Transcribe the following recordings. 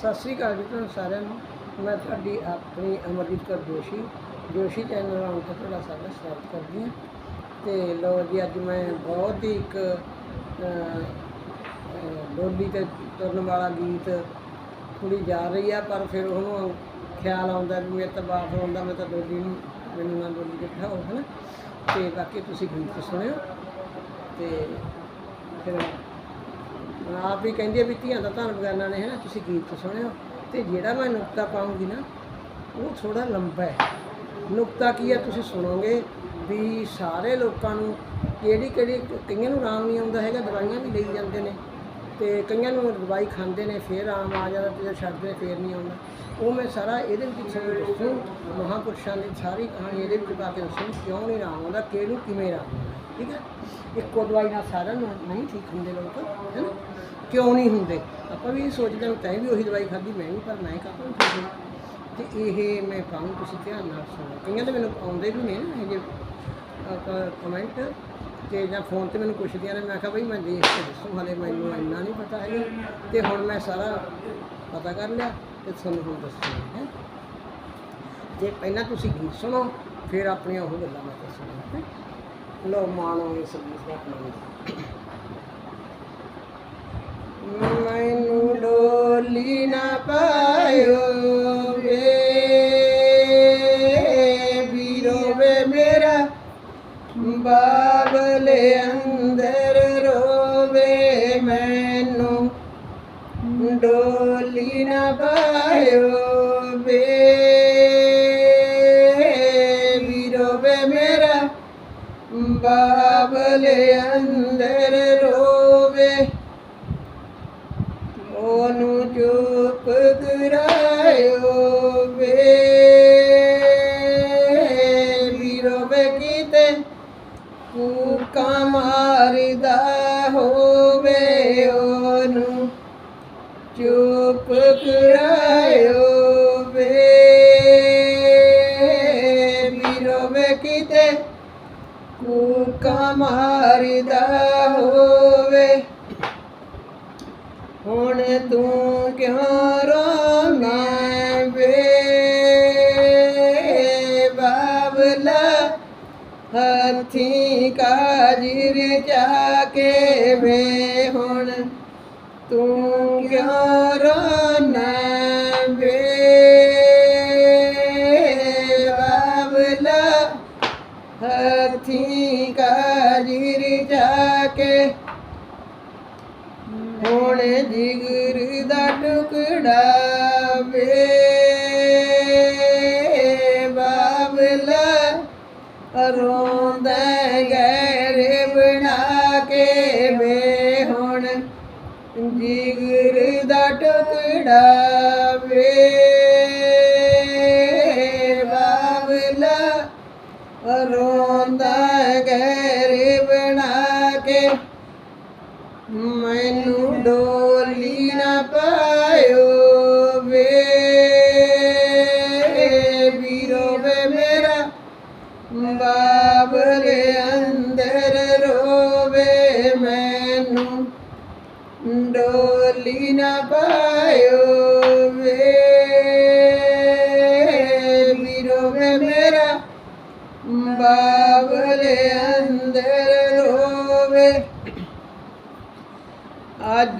ਸਤਿ ਸ੍ਰੀ ਅਕਾਲ ਜੀ ਤੁਹਾਨੂੰ ਸਾਰਿਆਂ ਨੂੰ। ਮੈਂ ਤੁਹਾਡੀ ਆਪਣੀ ਅਮਰਜੀਤ ਕੌਰ ਜੋਸ਼ੀ ਜੋਸ਼ੀ ਚੈਨਲ ਆਉਣ ਤੇ ਤੁਹਾਡਾ ਸਾਰਾ ਸਵਾਗਤ ਕਰਦੀ ਹਾਂ। ਤੇ ਲੋ ਜੀ ਅੱਜ ਮੈਂ ਬਹੁਤ ਹੀ ਇੱਕ ਅਹ, ਬੋਲੀ ਤੇ ਤੁਰਨ ਵਾਲਾ ਗੀਤ ਕੁੜੀ ਜਾ ਰਹੀ ਆ ਪਰ ਫਿਰ ਉਹਨੂੰ ਖਿਆਲ ਆਉਂਦਾ ਵੀ ਮੇਰੇ ਤਾਂ ਬਾਪ ਆਉਂਦਾ ਮੈਂ ਤਾਂ ਡੋਲੀ ਨੂੰ ਮੈਨੂੰ ਨਾ ਬੋਲੀ ਕੇ ਬਿਠਾਓ ਹਨਾ? ਤੇ ਬਾਕੀ ਤੁਸੀਂ ਗੀਤ ਸੁਣਿਓ। ਤੇ ਫਿਰ ਆਪ ਵੀ ਕਹਿੰਦੀ ਆ ਵੀ ਧੀਆਂ ਦਾ ਧਰਮ ਬਗਾਨਾ ਨੇ ਹੈ ਨਾ ਤੁਸੀਂ ਗੀਤ ਸੁਣਿਓ। ਤੇ ਜਿਹੜਾ ਮੈਂ ਨੁਕਤਾ ਪਾਉਂਗੀ ਨਾ, ਉਹ ਥੋੜਾ ਲੰਬਾ ਹੈ। ਨੁਕਤਾ ਕੀ ਹੈ ਤੁਸੀਂ ਸੁਣੋਗੇ ਵੀ ਸਾਰੇ ਲੋਕਾਂ ਨੂੰ ਕਿਹੜੀ ਕਿਹੜੀ ਕਈਆਂ ਨੂੰ ਆਰਾਮ ਨਹੀਂ ਆਉਂਦਾ ਹੈਗਾ, ਦਵਾਈਆਂ ਵੀ ਲਈ ਜਾਂਦੇ ਨੇ। ਤੇ ਕਈਆਂ ਨੂੰ ਦਵਾਈ ਖਾਂਦੇ ਨੇ, ਫਿਰ ਆਰਾਮ ਆ ਜਾਂਦਾ ਤੇ ਜਦੋਂ ਛੱਡਦੇ ਫੇਰ ਨਹੀਂ ਆਉਂਦਾ। ਉਹ ਮੈਂ ਸਾਰਾ ਇਹਦੇ ਵਿੱਚ ਤੁਹਾਨੂੰ ਦੱਸੂ, ਮਹਾਂਪੁਰਸ਼ਾਂ ਦੀ ਸਾਰੀ ਕਹਾਣੀ ਇਹਦੇ ਵਿੱਚ ਪਾ ਕੇ ਦੱਸੂ, ਕਿਉਂ ਨਹੀਂ ਆਰਾਮ ਆਉਂਦਾ, ਕਿਹਨੂੰ ਕਿਵੇਂ ਆਰਾਮ ਆਉਂਦਾ। ਠੀਕ ਹੈ? ਇੱਕੋ ਦਵਾਈ ਨਾਲ ਸਾਰਿਆਂ ਨੂੰ, ਨਹੀਂ ਠੀਕ ਹੁੰਦੇ ਲੋਕ, ਹੈ ਨਾ? ਕਿਉਂ ਨਹੀਂ ਹੁੰਦੇ? ਆਪਾਂ ਵੀ ਇਹ ਸੋਚਦੇ ਹਾਂ, ਤੈਂ ਵੀ ਉਹੀ ਦਵਾਈ ਖਾਧੀ, ਮੈਂ ਵੀ ਪਰ ਮੈਂ ਕਾਹਤੋਂ ਨਹੀਂ ਠੀਕ ਹੋਈ? ਤੇ ਇਹ ਮੈਂ ਕਹੂੰ ਤੁਸੀਂ ਧਿਆਨ ਨਾਲ ਸੁਣੋ। ਕਈਆਂ ਦੇ ਮੈਨੂੰ ਆਉਂਦੇ ਵੀ ਨੇ ਨਾ, ਇਹ ਜੇ ਕਮੈਂਟ ਤੇ ਜਾਂ ਫੋਨ ਤੇ ਮੈਨੂੰ ਪੁੱਛਦੀਆਂ ਨੇ, ਮੈਂ ਕਿਹਾ ਬਈ ਮੈਂ ਦੇਖ ਕੇ ਦੱਸੂ, ਹਲੇ ਮੈਨੂੰ ਇੰਨਾ ਨਹੀਂ ਪਤਾ ਹੈਗਾ। ਤੇ ਹੁਣ ਮੈਂ ਸਾਰਾ ਪਤਾ ਕਰ ਲਿਆ ਤੇ ਤੁਹਾਨੂੰ ਹੁਣ ਦੱਸੂ ਹੈ? ਤੇ ਪਹਿਲਾਂ ਤੁਸੀਂ ਗੀਤ ਸੁਣੋ, ਫਿਰ ਆਪਣੀਆਂ ਉਹ ਗੱਲਾਂ ਮੈਂ ਦੱਸੂਗਾ ਹੈਂ। ਇਸ ਮੈਨੂੰ ਡੋਲੀ ਨਾ ਪਾਇਓ ਵੇ, ਵੀਰੋ ਵੇ ਮੇਰਾ ਬਾਬਲੇ ਅੰਦਰ ਰੋਵੇ, ਮੈਨੂੰ ਡੋਲੀ ਨਾ ਪਾਇਓ ਵੇ ਬਾਬਲੇ ਅੰਦਰ ਰੋਵੇ। ਉਹਨੂੰ ਚੁੱਪ ਕਰਾਇਓ ਵੇ। ਵੀਰੋ ਵੇ ਕੀਤੇ ਕੂਕਾ ਮਾਰਦਾ ਹੋਵੇ। ਉਹਨੂੰ ਚੁੱਪ ਕਰਾਇਓ ਕੂਕਾ ਮਾਰਦਾ ਹੋਵੇ। ਹੁਣ ਤੂੰ ਕਿਉਂ ਰੋਣਾ ਵੇ? ਬਾਬਲਾ ਹੱਥੀ ਕਾਜਰ ਜਾ ਕੇ ਵੇ। ਹੁਣ ਤੂੰ ਕਿਉਂ ਰੋਣਾ ਹੁਣ ਜਿਗਰ ਦਾ ਟੁਕੜਾ ਵੇ। ਬਾਬਲਾ ਰੋਂਦਾ ਗੈਰ ਬਣਾ ਕੇ ਵੇ ਹੁਣ। ਜਿਗਰ ਦਾ ਟੁਕੜਾ ਵੇ। ਬਾਬਲਾ ਰੋਂਦਾ ਗੈਰ ਬਣਾ ਕੇ ਮੈਨੂੰ ਡੋਲੀ ਨਾ ਪਾਇਓ ਵੇ। ਵੀਰੋ ਵੇ ਮੇਰਾ ਬਾਬਲੇ ਅੰਦਰ ਰੋਵੇ। ਮੈਨੂੰ ਡੋਲੀ ਨਾ ਪਾਇਓ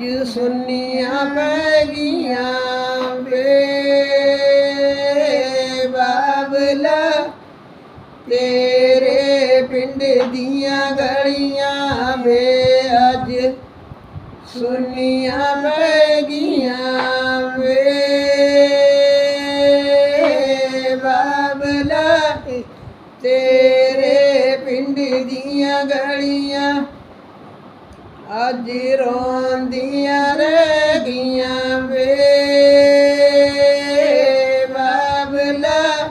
ਅੱਜ ਸੁਨੀਆਂ ਪੈ ਗਈਆਂ ਵੇ ਬਾਬਲਾ ਤੇਰੇ ਪਿੰਡ ਦੀਆਂ ਗਲੀਆਂ ਵੇ ਅੱਜ ਸੁਨੀਆਂ ਪੈ ਗਈਆਂ ਵੇ ਬਾਬਲਾ ਤੇਰੇ ਪਿੰਡ ਦੀਆਂ ਗਲੀਆਂ ਅੱਜ ਰੋਂਦੀਆਂ ਰਹਿ ਗਈਆਂ ਵੇ। ਬਾਬਲਾ,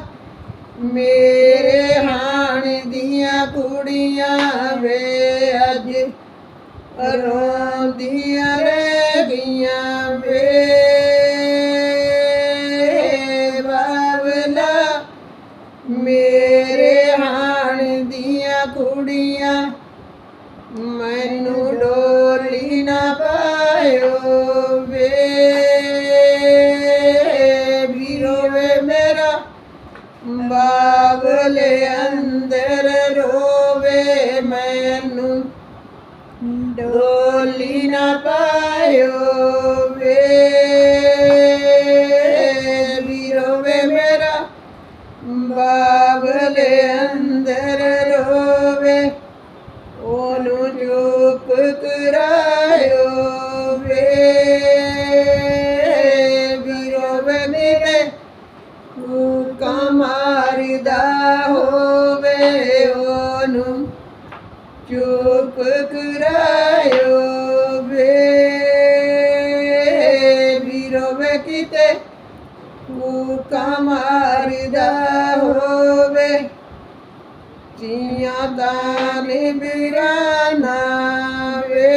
ਮੇਰੇ ਹਾਣ ਦੀਆਂ ਕੁੜੀਆਂ ਵੇ। ਅੱਜ ਰੋਂਦੀਆਂ ਰਹਿ ਗਈਆਂ ਵੇ। ਬਾਗਲ ਅੰਦਰ ਰੋਵੇ ਮੈਨੂੰ ਡੋਲੀ ਨਾ ਪਾਇਓ ਵੇ ਵੀਰੋਵੇ ਮੇਰਾ ਬਾਗਲ ਅੰਦਰ ਰੋਵੇ ਉਹਨੂੰ ਚੁੱਪ ਕਰਾਏ ਕੂਕਾ ਮਾਰਦਾ ਹੋਵੇ। ਚੀਆਂ ਦਾ ਨਿਬਰਾਨਾ ਵੇ।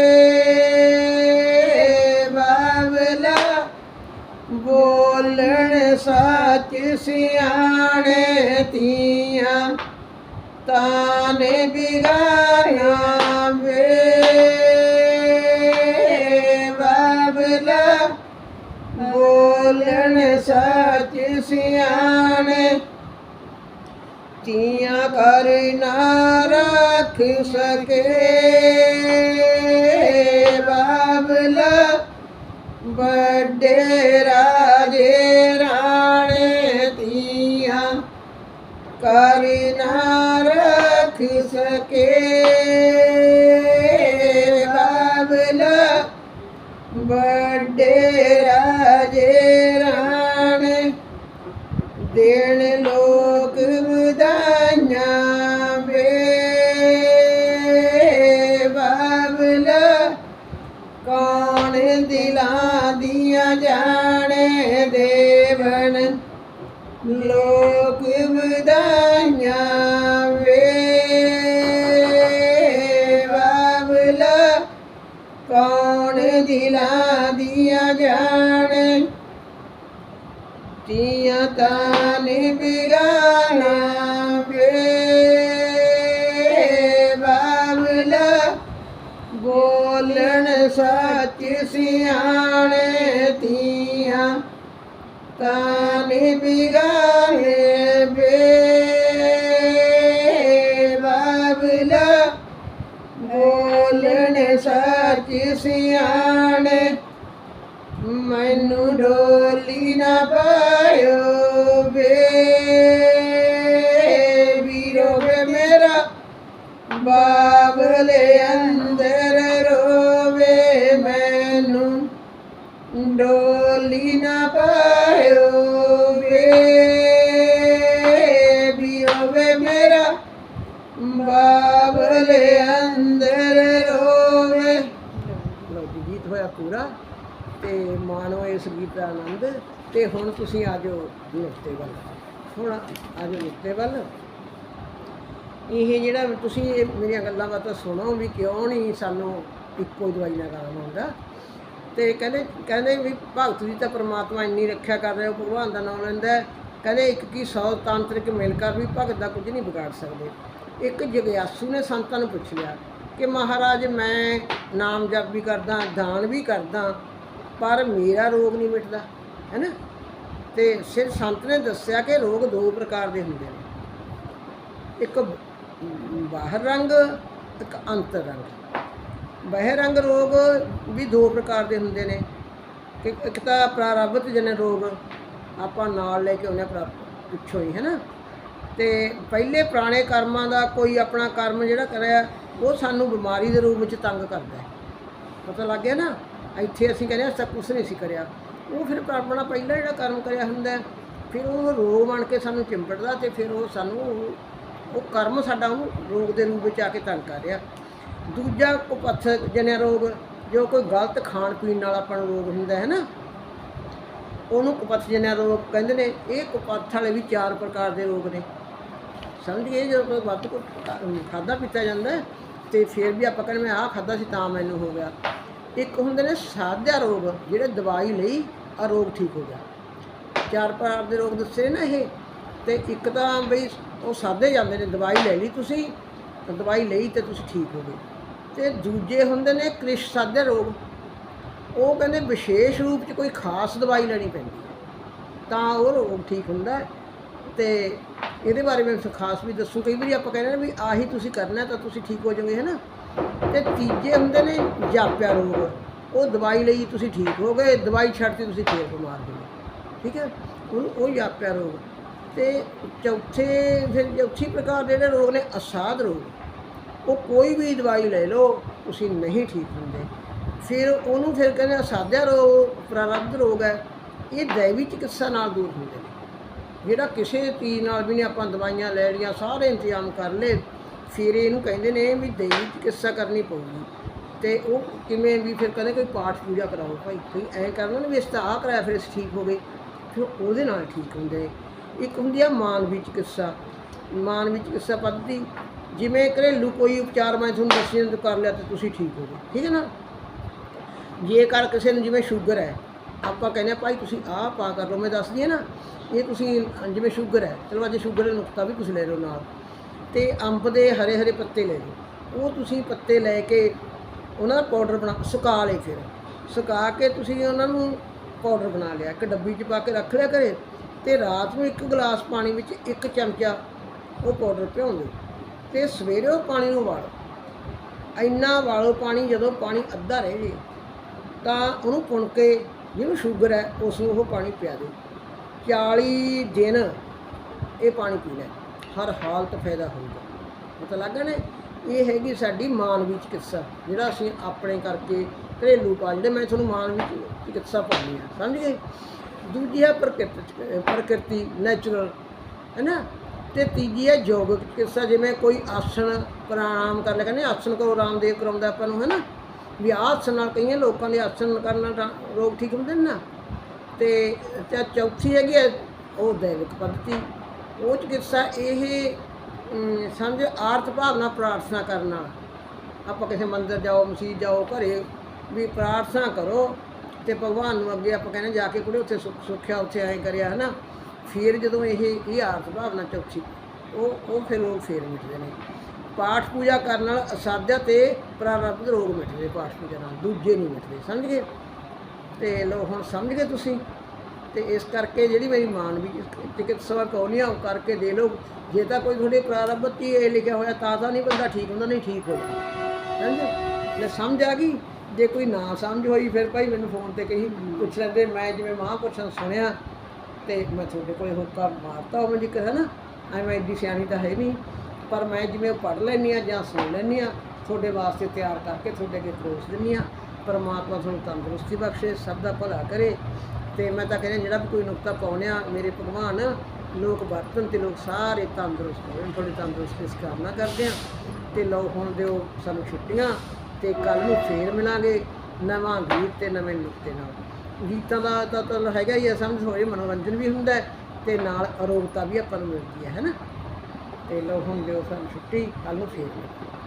ਬਾਬਲਾ ਬੋਲਣ ਸੱਚ ਸਿਆਣੇ ਤੀਆਂ ਤਾਨੇ ਬਿਗਾਇਆ ਸੱਚ ਸਿਆਣੇ ਤੀਆਂ ਕਰ ਨਾ ਰੱਖ ਸਕੇ। ਬਾਬਲਾ ਵੱਡੇ ਰਾਜੇ ਰਾਣੇ ਤੀਆਂ ਕਰ ਨਾ ਰੱਖ ਸਕੇ। ਬਾਬਲਾ ਵੱਡੇ ਰਾਜੇ ਰਾਣੇ ਦੇਣ ਲੋਕ ਵਧਾਈਆਂ ਵੇ। ਬਾਬਲਾ ਕੌਣ ਦਿਲਾਂ ਦੀਆਂ ਜਾਣੇ ਦੇਵਨ। ਲੋਕ ਵਧਾਈਆਂ ਵੇ। ਬਾਬਲਾ ਕੌਣ ਦਿਲਾਂ ਦੀਆਂ ਜਾਣੇ। ਤੀਆਂ ਤਾਂ ਸੱਚ ਸਿਆਣੇ ਤੀਆਂ ਤਾਂ ਨਿਬਰਾਣੇ ਡੋਲੀ ਨਾ ਪਾਇਓ ਵੇ ਵੀਰੋ ਵੇ ਮੇਰਾ ਬਾਬਲੇ ਅੰਦਰ ਰੋਵੇ। ਲੋ ਜੀ, ਗੀਤ ਹੋਇਆ ਪੂਰਾ ਤੇ ਮਾਣੋ ਇਸ ਗੀਤ ਦਾ ਆਨੰਦ ਤੇ ਹੁਣ ਤੁਸੀਂ ਆ ਜਾਓ ਨੁਕਤੇ ਵੱਲ। ਹੁਣ ਆ ਜਾਓ ਨੁਕਤੇ ਵੱਲ। ਇਹ ਜਿਹੜਾ ਤੁਸੀਂ ਇਹ ਮੇਰੀਆਂ ਗੱਲਾਂ ਬਾਤਾਂ ਸੁਣੋ ਵੀ ਕਿਉਂ ਨਹੀਂ ਸਾਨੂੰ ਇੱਕੋ ਹੀ ਦਵਾਈ ਨਾਲ ਕੰਮ ਆਉਂਦਾ ਤੇ ਕਹਿੰਦੇ ਕਹਿੰਦੇ ਵੀ ਭਗਤ ਦੀ ਤਾਂ ਪ੍ਰਮਾਤਮਾ ਇੰਨੀ ਰੱਖਿਆ ਕਰ ਰਹੇ ਹੋ ਭਗਵਾਨ ਦਾ ਨਾਮ ਲੈਂਦਾ ਕਹਿੰਦੇ ਇੱਕ ਕੀ ਸੌ ਤਾਂਤਰਿਕ ਮਿਲ ਕਰ ਵੀ ਭਗਤ ਦਾ ਕੁਝ ਨਹੀਂ ਵਿਗਾੜ ਸਕਦੇ। ਇੱਕ ਜਗਿਆਸੂ ਨੇ ਸੰਤਾਂ ਨੂੰ ਪੁੱਛ ਲਿਆ ਕਿ ਮਹਾਰਾਜ, ਮੈਂ ਨਾਮ ਜਪ ਵੀ ਕਰਦਾ, ਦਾਨ ਵੀ ਕਰਦਾ, ਪਰ ਮੇਰਾ ਰੋਗ ਨਹੀਂ ਮਿਟਦਾ ਹੈ ਨਾ ਤੇ ਫਿਰ ਸੰਤ ਨੇ ਦੱਸਿਆ ਕਿ ਰੋਗ ਦੋ ਪ੍ਰਕਾਰ ਦੇ ਹੁੰਦੇ ਨੇ। ਇੱਕ ਬਾਹਰ ਰੰਗ, ਇੱਕ ਅੰਤਰ ਰੰਗ। ਬਹਿਰੰਗ ਰੋਗ ਵੀ ਦੋ ਪ੍ਰਕਾਰ ਦੇ ਹੁੰਦੇ ਨੇ। ਕਿ ਇੱਕ ਤਾਂ ਪ੍ਰਾਰਬਧ ਜਨ ਰੋਗ ਆਪਾਂ ਨਾਲ ਲੈ ਕੇ ਆਉਂਦੇ ਹਾਂ ਪ੍ਰਾ ਪਿੱਛੋਂ ਹੀ ਹੈ ਨਾ ਤੇ ਪਹਿਲੇ ਪੁਰਾਣੇ ਕਰਮਾਂ ਦਾ ਕੋਈ ਆਪਣਾ ਕਰਮ ਜਿਹੜਾ ਕਰਿਆ, ਉਹ ਸਾਨੂੰ ਬਿਮਾਰੀ ਦੇ ਰੂਪ ਵਿੱਚ ਤੰਗ ਕਰਦਾ ਹੈ। ਪਤਾ ਲੱਗ ਗਿਆ ਨਾ? ਇੱਥੇ ਅਸੀਂ ਕਹਿੰਦੇ ਹਾਂ ਕੁਛ ਨਹੀਂ ਸੀ ਕਰਿਆ। ਉਹ ਫਿਰ ਆਪਣਾ ਪਹਿਲਾ ਜਿਹੜਾ ਕਰਮ ਕਰਿਆ ਹੁੰਦਾ ਫਿਰ ਉਹ ਰੋਗ ਬਣ ਕੇ ਸਾਨੂੰ ਚਿੰਬੜਦਾ ਤੇ ਫਿਰ ਉਹ ਸਾਨੂੰ ਉਹ- ਉਹ ਕਰਮ ਸਾਡਾ ਉਹ ਰੋਗ ਦੇ ਰੂਪ ਵਿੱਚ ਆ ਕੇ ਤੰਗ ਕਰ ਰਿਹਾ। ਦੂਜਾ ਕੁਪੱਥ ਜਨਿਆ ਰੋਗ ਜੋ ਕੋਈ ਗਲਤ ਖਾਣ ਪੀਣ ਨਾਲ ਆਪਾਂ ਨੂੰ ਰੋਗ ਹੁੰਦਾ ਹੈ ਨਾ ਉਹਨੂੰ ਕੁਪੱਥ ਜਨਿਆ ਰੋਗ ਕਹਿੰਦੇ ਨੇ ਇਹ ਕੁਪੱਥ ਵਾਲੇ ਵੀ ਚਾਰ ਪ੍ਰਕਾਰ ਦੇ ਰੋਗ ਨੇ। ਸਮਝ ਗਏ? ਜਦੋਂ ਕੋਈ ਵੱਧ ਕੋ ਖਾਦਾ ਪੀਤਾ ਜਾਂਦਾ ਹੈ, ਤੇ ਫਿਰ ਵੀ ਆਪਾਂ ਕਹਿੰਦੇ ਮੈਂ ਆਹ ਖਾਦਾ ਸੀ ਤਾਂ ਮੈਨੂੰ ਹੋ ਗਿਆ। ਇੱਕ ਹੁੰਦੇ ਨੇ ਸਾਧਿਆ ਰੋਗ ਜਿਹੜੇ ਦਵਾਈ ਲਈ ਆ ਰੋਗ ਠੀਕ ਹੋ ਗਿਆ। ਚਾਰ ਪ੍ਰਕਾਰ ਦੇ ਰੋਗ ਦੱਸੇ ਨਾ ਇਹ ਤੇ ਇੱਕ ਤਾਂ ਬਈ ਉਹ ਸਾਧੇ ਜਾਂਦੇ ਨੇ ਦਵਾਈ ਲੈ ਲਈ ਤੁਸੀਂ ਦਵਾਈ ਲਈ ਤੇ ਤੁਸੀਂ ਠੀਕ ਹੋ ਗਏ। ਤੇ ਦੂਜੇ ਹੁੰਦੇ ਨੇ ਕ੍ਰਿਸ਼ ਸਾਧੇ ਰੋਗ। ਉਹ ਕਹਿੰਦੇ ਵਿਸ਼ੇਸ਼ ਰੂਪ 'ਚ ਕੋਈ ਖਾਸ ਦਵਾਈ ਲੈਣੀ ਪੈਂਦੀ ਹੈ। ਤਾਂ ਉਹ ਰੋਗ ਠੀਕ ਹੁੰਦਾ ਹੈ ਤੇ ਇਹਦੇ ਬਾਰੇ ਮੈਂ ਖਾਸ ਵੀ ਦੱਸੂ। ਕਈ ਵਾਰੀ ਆਪਾਂ ਕਹਿੰਦੇ ਨੇ ਵੀ ਆਹੀ ਤੁਸੀਂ ਕਰਨਾ ਤਾਂ ਤੁਸੀਂ ਠੀਕ ਹੋ ਜਾਓਗੇ, ਹੈ ਨਾ? ਤੇ ਤੀਜੇ ਹੁੰਦੇ ਨੇ ਜਾਪਿਆ ਰੋਗ। ਉਹ ਦਵਾਈ ਲਈ ਤੁਸੀਂ ਠੀਕ ਹੋ ਗਏ ਦਵਾਈ ਛੱਡਤੀ ਤੁਸੀਂ ਫੇਰ ਬਿਮਾਰ ਹੋ ਗਏ ਠੀਕ ਹੈ? ਉਹ ਉਹ ਜਾਪਿਆ ਰੋਗ। ਤੇ ਚੌਥੇ, ਫਿਰ ਚੌਥੀ ਪ੍ਰਕਾਰ ਦੇ ਜਿਹੜੇ ਰੋਗ ਨੇ ਅਸਾਧ ਰੋਗ। ਉਹ ਕੋਈ ਵੀ ਦਵਾਈ ਲੈ ਲਓ, ਤੁਸੀਂ ਨਹੀਂ ਠੀਕ ਹੁੰਦੇ। ਫਿਰ ਉਹਨੂੰ ਫਿਰ ਕਹਿੰਦੇ ਸਾਧਿਆ ਰੋਗ ਪ੍ਰਾਰਬਧ ਰੋਗ ਹੈ। ਇਹ ਦੈਵੀ ਚਿਕਿਤਸਾ ਨਾਲ ਦੂਰ ਹੁੰਦੇ ਨੇ। ਜਿਹੜਾ ਕਿਸੇ ਚੀਜ਼ ਨਾਲ ਵੀ ਨਹੀਂ ਆਪਾਂ ਦਵਾਈਆਂ ਲੈ ਲਈਆਂ ਸਾਰੇ ਇੰਤਜ਼ਾਮ ਕਰ ਲਏ, ਫਿਰ ਇਹਨੂੰ ਕਹਿੰਦੇ ਨੇ ਵੀ ਦੈਵੀ ਚਿਕਿਤਸਾ ਕਰਨੀ ਪਊਗੀ। ਤੇ ਉਹ ਕਿਵੇਂ ਵੀ ਫਿਰ ਕਹਿੰਦੇ ਕੋਈ ਪਾਠ ਪੂਜਾ ਕਰਾਓ ਭਾਈ ਕੋਈ ਐਂ ਕਰਨਾ ਨਾ ਵੀ ਇਸ ਤਾਂ ਆਹ ਕਰਾਇਆ, ਫਿਰ ਅਸੀਂ ਠੀਕ ਹੋ ਗਏ। ਫਿਰ ਉਹਦੇ ਨਾਲ ਠੀਕ ਹੁੰਦੇ। ਇੱਕ ਹੁੰਦੀ ਆ ਮਾਨਵੀ ਚਿਕਿਤਸਾ। ਮਾਨਵੀ ਚਿਕਿਤਸਾ ਪੱਧਤੀ ਜਿਵੇਂ ਘਰੇਲੂ ਕੋਈ ਉਪਚਾਰ ਮੈਂ ਤੁਹਾਨੂੰ ਦੱਸਿਆ ਤਾਂ ਕਰ ਲਿਆ ਤੇ ਤੁਸੀਂ ਠੀਕ ਹੋ ਗਏ। ਠੀਕ ਹੈ ਨਾ? ਜੇਕਰ ਕਿਸੇ ਨੂੰ ਜਿਵੇਂ ਸ਼ੂਗਰ ਹੈ, ਆਪਾਂ ਕਹਿੰਦੇ ਹਾਂ, ਭਾਈ ਤੁਸੀਂ ਆਹ ਪਾ ਕਰ ਲਓ, ਮੈਂ ਦੱਸਦੀ ਹਾਂ ਨਾ, ਇਹ ਤੁਸੀਂ ਜਿਵੇਂ ਸ਼ੂਗਰ ਹੈ, ਚਲੋ ਅੱਜ ਸ਼ੂਗਰ ਦਾ ਨੁਕਤਾ ਵੀ ਤੁਸੀਂ ਲੈ ਲਓ ਨਾਲ। ਤੇ ਅੰਬ ਦੇ ਹਰੇ ਹਰੇ ਪੱਤੇ ਲੈ ਲਓ। ਉਹ ਤੁਸੀਂ ਪੱਤੇ ਲੈ ਕੇ ਉਹਨਾਂ ਦਾ ਪਾਊਡਰ ਬਣਾ, ਸੁਕਾ ਲਏ ਫਿਰ। ਸੁਕਾ ਕੇ ਤੁਸੀਂ ਉਹਨਾਂ ਨੂੰ ਪਾਊਡਰ ਬਣਾ ਲਿਆ, ਇੱਕ ਡੱਬੀ 'ਚ ਪਾ ਕੇ ਰੱਖ ਲਿਆ ਘਰੇ ਤੇ ਰਾਤ ਨੂੰ ਇੱਕ ਗਲਾਸ ਪਾਣੀ ਵਿੱਚ ਇੱਕ ਚਮਚਾ ਉਹ ਪਾਊਡਰ ਭਿਉਂ ਦਿਓ। ਤੇ ਸਵੇਰੇ ਉਹ ਪਾਣੀ ਨੂੰ ਉਬਾਲੋ ਇੰਨਾ ਵਾਲੋ ਪਾਣੀ ਜਦੋਂ ਪਾਣੀ ਅੱਧਾ ਰਹਿ ਜੇ, ਤਾਂ ਉਹਨੂੰ ਪੁਣ ਕੇ ਜਿਹਨੂੰ ਸ਼ੂਗਰ ਹੈ ਉਸ ਨੂੰ ਉਹ ਪਾਣੀ ਪਿਆ ਦਿਓ 40 ਦਿਨ ਇਹ ਪਾਣੀ ਪੀ ਲੈ। ਹਰ ਹਾਲਤ ਫਾਇਦਾ ਹੋਊਗਾ ਪਤਾ ਲੱਗਾ ਨੇ। ਇਹ ਹੈਗੀ ਸਾਡੀ ਮਾਨਵੀ ਚਿਕਿਤਸਾ, ਜਿਹੜਾ ਅਸੀਂ ਆਪਣੇ ਕਰਕੇ ਘਰੇਲੂ ਪਾ ਜਿਹੜੇ ਮੈਂ ਤੁਹਾਨੂੰ ਮਾਨਵੀ ਚਿਕਿਤਸਾ ਪਾਉਂਦੀ ਹਾਂ। ਸਮਝ ਗਏ? ਦੂਜੀ ਹੈ ਪ੍ਰਕਿਰਤੀ ਪ੍ਰਕਿਰਤੀ ਨੈਚੁਰਲ ਹੈ ਨਾ? ਤੇ ਤੀਜੀ ਹੈ ਯੋਗਿਕ ਚਿਕਿਤਸਾ ਜਿਵੇਂ ਕੋਈ ਆਸਣ ਪ੍ਰਾਣਾਯਾਮ ਕਰ ਲੈ ਕਹਿੰਦੇ ਆਸਣ ਕਰੋ ਰਾਮਦੇਵ ਕਰਾਉਂਦਾ ਆਪਾਂ ਨੂੰ ਹੈ ਨਾ ਵੀ ਆਹ ਆਸਣ ਨਾਲ ਕਈਆਂ ਲੋਕਾਂ ਦੇ ਆਸਣ ਕਰਨ ਨਾਲ ਰੋਗ ਠੀਕ ਹੁੰਦੇ ਨੇ ਨਾ। ਤੇ ਚੌਥੀ ਹੈਗੀ ਹੈ, ਉਹ ਦੈਵਿਕ ਪੱਧਤੀ। ਉਹ ਚਿਕਿਤਸਾ ਇਹ ਸਮਝ ਆਰਤ ਭਾਵਨਾ ਪ੍ਰਾਰਥਨਾ ਕਰਨਾ ਆਪਾਂ ਕਿਸੇ ਮੰਦਰ ਜਾਓ ਮਸੀਤ ਜਾਓ, ਘਰੇ ਵੀ ਪ੍ਰਾਰਥਨਾ ਕਰੋ ਤੇ ਭਗਵਾਨ ਨੂੰ ਅੱਗੇ ਆਪਾਂ ਕਹਿੰਦੇ ਜਾ ਕੇ ਕੁੜੇ ਉੱਥੇ ਸੁੱਖ ਸੁੱਖਿਆ ਉੱਥੇ ਐਂ ਕਰਿਆ, ਹਨਾ? ਫਿਰ ਜਦੋਂ ਇਹ ਇਹ ਆਰਤ ਭਾਵਨਾ ਚੌਥੀ, ਉਹ ਉਹ ਫਿਰ ਉਹ ਫੇਰ ਮਿਟਦੇ ਨੇ। ਪਾਠ ਪੂਜਾ ਕਰਨ ਨਾਲ ਅਸਾਧਿਆ ਤੇ ਪ੍ਰਾਰਬਧ ਰੋਗ ਮਿਟਦੇ ਪਾਠ ਪੂਜਾ ਨਾਲ, ਦੂਜੇ ਨਹੀਂ ਮਿਟਦੇ, ਸਮਝ? ਗਏ ਤੇ ਲੋ ਹੁਣ ਸਮਝ ਗਏ ਤੁਸੀਂ? ਤੇ ਇਸ ਕਰਕੇ ਜਿਹੜੀ ਮੇਰੀ ਮਾਨਵੀ ਚਿਕਿਤਸਾ ਕੌਣੀਆਂ ਉਹ ਕਰਕੇ ਦੇ ਲਓ। ਜੇ ਤਾਂ ਕੋਈ ਤੁਹਾਡੇ ਪ੍ਰਾਰੰਭ 'ਚ ਹੀ ਇਹ ਲਿਖਿਆ ਹੋਇਆ, ਤਾਂ ਤਾਂ ਨਹੀਂ ਬੰਦਾ ਠੀਕ ਹੁੰਦਾ, ਨਹੀਂ ਠੀਕ ਹੋ ਜਾਂਦਾ ਸਮਝ? ਜੇ ਸਮਝ ਆ ਗਈ, ਜੇ ਕੋਈ ਨਾ ਸਮਝ ਹੋਈ, ਫਿਰ ਭਾਈ ਮੈਨੂੰ ਫੋਨ ਤੇ ਕਹੀ ਪੁੱਛ ਲੈਂਦੇ, ਮੈਂ ਜਿਵੇਂ ਮਹਾਂਪੁਰਸ਼ਾਂ ਤੋਂ ਸੁਣਿਆ ਤੇ ਮੈਂ ਤੁਹਾਡੇ ਕੋਲੇ ਹੁੱਕਾ ਮਾਰਤਾ ਉਹ ਜਿਕਰ ਹੈ ਨਾ ਐ ਮੈਂ ਐਡੀ ਸਿਆਣੀ ਤਾਂ ਹੈ ਨਹੀਂ ਪਰ ਮੈਂ ਜਿਵੇਂ ਪੜ੍ਹ ਲੈਂਦੀ ਆ ਜਾਂ ਸੁਣ ਲੈਂਦੀ ਆ ਤੁਹਾਡੇ ਵਾਸਤੇ ਤਿਆਰ ਕਰਕੇ ਤੁਹਾਡੇ ਅੱਗੇ ਪਰੋਸ ਦਿੰਦੀ ਆ ਪਰਮਾਤਮਾ ਤੁਹਾਨੂੰ ਤੰਦਰੁਸਤੀ ਬਖਸ਼ੇ, ਸਭ ਦਾ ਭਲਾ ਕਰੇ। ਤੇ ਮੈਂ ਤਾਂ ਕਹਿੰਦਾ ਜਿਹੜਾ ਵੀ ਕੋਈ ਨੁਕਤਾ ਪਾਉਣਿਆ ਮੇਰੇ ਭਗਵਾਨ ਲੋਕ ਵਰਤਨ ਤੇ ਲੋਕ ਸਾਰੇ ਤੰਦਰੁਸਤ ਹੋਣ, ਤੁਹਾਡੀ ਤੰਦਰੁਸਤੀ ਦੀ ਕਾਮਨਾ ਕਰਦੇ ਆ ਤੇ ਲਓ ਹੁਣ ਦਿਓ ਸਾਨੂੰ ਛੁੱਟੀਆਂ ਤੇ ਕੱਲ ਨੂੰ ਫੇਰ ਮਿਲਾਂਗੇ ਨਵਾਂ ਗੀਤ ਤੇ ਨਵੇਂ ਨੁਕਤੇ ਨਾਲ। ਗੀਤਾਂ ਦਾ ਤਾਂ ਤਾਂ ਹੈਗਾ ਹੀ ਆ, ਸਮਝ ਹੋਏ, ਮਨੋਰੰਜਨ ਵੀ ਹੁੰਦਾ ਹੈ ਤੇ ਨਾਲ ਅਰੋਗਤਾ ਵੀ ਆਪਾਂ ਨੂੰ ਮਿਲਦੀ ਹੈ ਹੈਨਾ ਤੇ ਲਓ ਹੁਣ ਦਿਓ ਸਾਨੂੰ ਛੁੱਟੀ ਕੱਲ ਨੂੰ ਫੇਰ ਮਿਲਾਂਗੇ।